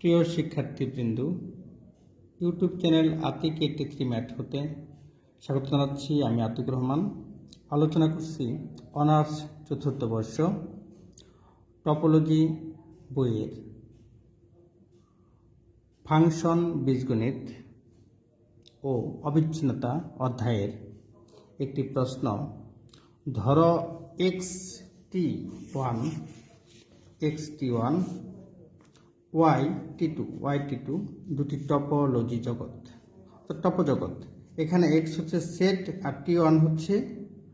প্রিয় শিক্ষার্থীবৃন্দ YouTube channel Atik eighty three math হতে স্বাগত জানাচ্ছি আমি আতিক রহমান। আলোচনা করছি অনার্স চতুর্থ বর্ষ টপোলজি বইয়ের। ফাংশন বীজগণিত ও অবিচ্ছিন্নতা অধ্যায়ের একটি প্রশ্ন, ধর X T one X T one Y T two Y T two দুটি টপোলজি জগৎ টপজগৎ এখানে এক্স হচ্ছে সেট আর টি ওয়ান হচ্ছে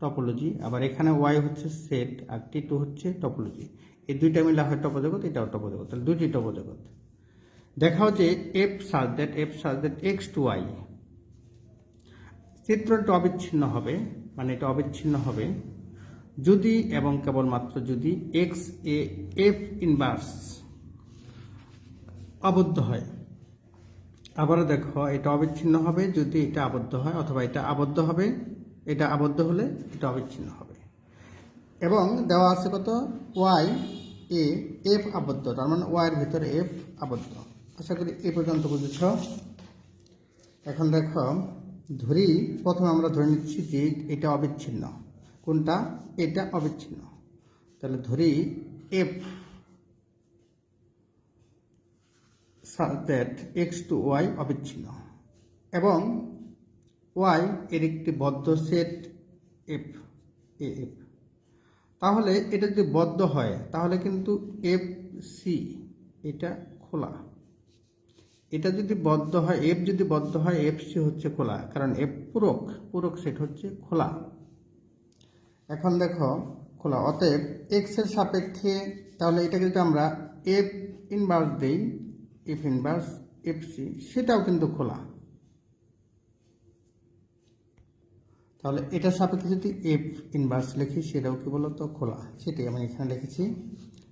টপোলজি আবার এখানে ওয়াই হচ্ছে সেট আর টি টু হচ্ছে টপোলজি এই দুইটা মিলা হয় টপজগৎ এটাও টপজগৎ তাহলে দুইটি টপজগৎ দেখা হচ্ছে F such that F such that X to Y চিত্রটি অবিচ্ছিন্ন হবে মানে এটা অবিচ্ছিন্ন হবে। যদি এবং কেবলমাত্র যদি এক্স এ এফ ইনভার্স আবদ্ধ হয়। আবারও দেখো, এটা অবিচ্ছিন্ন হবে যদি এটা আবদ্ধ হয়, অথবা এটা আবদ্ধ হবে। এটা আবদ্ধ হলে এটা অবিচ্ছিন্ন হবে। এবং দেওয়া আছে কত? ওয়াই এ এফ আবদ্ধ। তার মানে ওয়াইয়ের ভিতরে এফ আবদ্ধ। আশা করি এ পর্যন্ত বুঝেছ। এখন দেখো, ধরি, প্রথমে আমরা ধরে নিচ্ছি যে এটা অবিচ্ছিন্ন। কোনটা? এটা অবিচ্ছিন্ন। তাহলে ধরি F that X to Y অবিচ্ছিন্ন। এবং ওয়াই এর একটি বদ্ধ সেট এফ এ এফ তাহলে এটা যদি বদ্ধ হয়, তাহলে কিন্তু এফ সি এটা খোলা। এটা যদি বদ্ধ হয় এফ যদি বদ্ধ হয় এফ সি হচ্ছে খোলা। কারণ এফ পূরক পূরক সেট হচ্ছে খোলা। এখন দেখো, খোলা। অতএব এক্সের সাপেক্ষে তাহলে এটাকে যদি আমরা এফ ইনভার্স দিই এফ ইনভার্স এফ সি সেটাও কিন্তু খোলা। তাহলে এটার সাপেক্ষে যদি এফ ইনভার্স লিখি, সেটাও কি বলতো? খোলা। সেটাই আমি এখানে লিখেছি।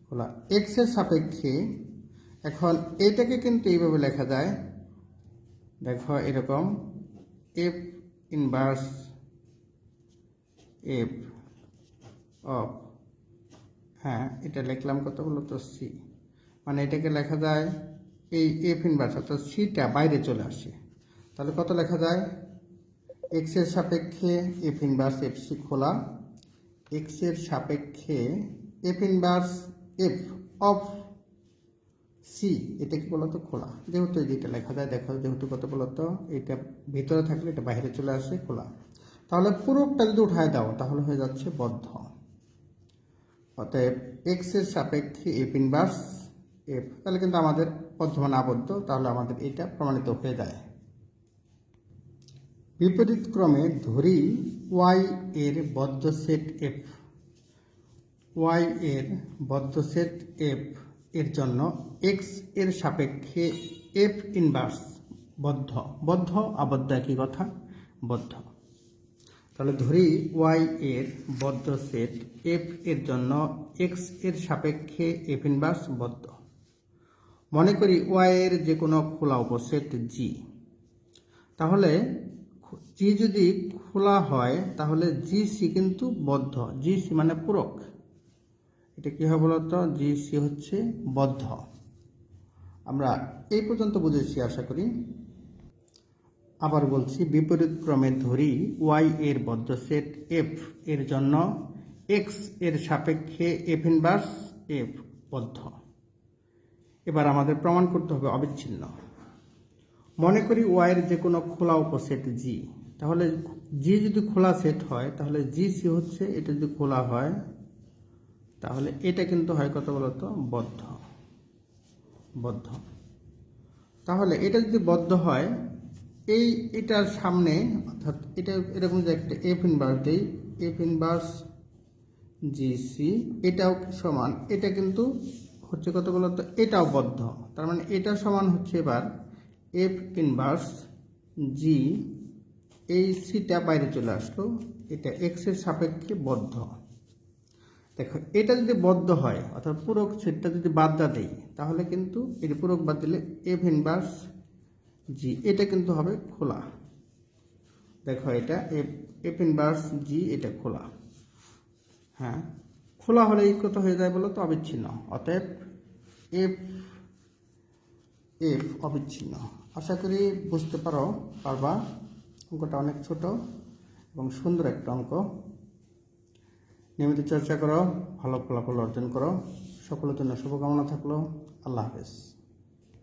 খোলা। এক্সের সাপেক্ষে এখন এটাকে কিন্তু এইভাবে লেখা যায়। দেখো, এরকম এফ ইনভার্স এফ অফ হ্যাঁ এটা লিখলাম কত বলতো সি মানে এটাকে লেখা যায় এই এফ ইনভার্স অর্থাৎ সিটা বাইরে চলে আসে তাহলে কত লেখা যায়? এক্সের সাপেক্ষে এফ ইনভার্স এফ সি খোলা। এক্সের সাপেক্ষে F inverse F of C এটা কি বলতো? খোলা। যেহেতু যেটা লেখা যায়, দেখো যেহেতু কত বলতো? এটা ভিতরে থাকলে এটা বাইরে চলে আসে, খোলা। তাহলে পুরোটা যদি উঠায় দাও, তাহলে হয়ে যাচ্ছে বদ্ধ। অতএব এক্সের সাপেক্ষে এফ ইনভার্স এফ তাহলে কিন্তু আমাদের বর্ধমান আবদ্ধ, তাহলে আমাদের এটা প্রমাণিত হয়ে যায়। বিপরীত ক্রমে ধরি ওয়াই এর বদ্ধ সেট এফ ওয়াই এর বদ্ধ সেট এফ এর জন্য এক্সের সাপেক্ষে এফ ইনভার্স বদ্ধ। বদ্ধ, আবদ্ধ একই কথা, বদ্ধ। তাহলে ধরি ওয়াই এর বদ্ধ সেট এফ এর জন্য এক্সের সাপেক্ষে এফ ইনভার্স বদ্ধ। মনে করি ওয়াই এর যে কোনো খোলা উপসেট জি। তাহলে জি যদি খোলা হয়, তাহলে জি সি কিন্তু বদ্ধ। জি সি মানে পূরক। এটা কী হবে বলতো? জি সি হচ্ছে বদ্ধ। আমরা এই পর্যন্ত বুঝেছি, আশা করি। আবার বলছি, বিপরীত ক্রমে ধরি ওয়াই এর বদ্ধ সেট এফ। এর জন্য এক্সের সাপেক্ষে এফ ইনভার্স এফ বদ্ধ। এবার আমাদের প্রমাণ করতে হবে অবিচ্ছিন্ন। মনে করি ওয়াইয়ের যে কোনো খোলা উপসেট জি তাহলে জি যদি খোলা সেট হয়, তাহলে জি সি হচ্ছে, এটা যদি খোলা হয়, তাহলে এটা কিন্তু হয় কত বলতো? বদ্ধ। বদ্ধ। তাহলে এটা যদি বদ্ধ হয়, এই এটার সামনে, অর্থাৎ এটা এরকম যে একটা এফ ইনভার্স দেই এফ ইনভার্স জিসি এটাও সমান। এটা কিন্তু হচ্ছে কত বলতো এটাও বদ্ধ। তার মানে এটা সমান হচ্ছে এবার এফ ইনভার্স জি এই সিটা বাইরে চলে আসলো। এটা এক্সের সাপেক্ষে বদ্ধ। দেখো, এটা যদি বদ্ধ হয়, অর্থাৎ পুরক সেটটা যদি বাদ দা দেই, তাহলে কিন্তু এর পুরক বাদ দিলে এফ ইনভার্স জি এটা কিন্তু হবে খোলা। দেখো এটা এফ এফ ইনভার্স জি এটা খোলা। হ্যাঁ? খোলা হলে কত হয়ে যায় বলে তো অবিচ্ছিন্ন। অতএব এফ এফ অবিচ্ছিন্ন। আশা করি বুঝতে পারো, পারবা। অঙ্কটা অনেক ছোট এবং সুন্দর একটা অঙ্ক। নিয়মিত চর্চা করো, ভালো ফলাফল অর্জন করো। সকলের জন্য শুভকামনা থাকল। আল্লাহ হাফেজ।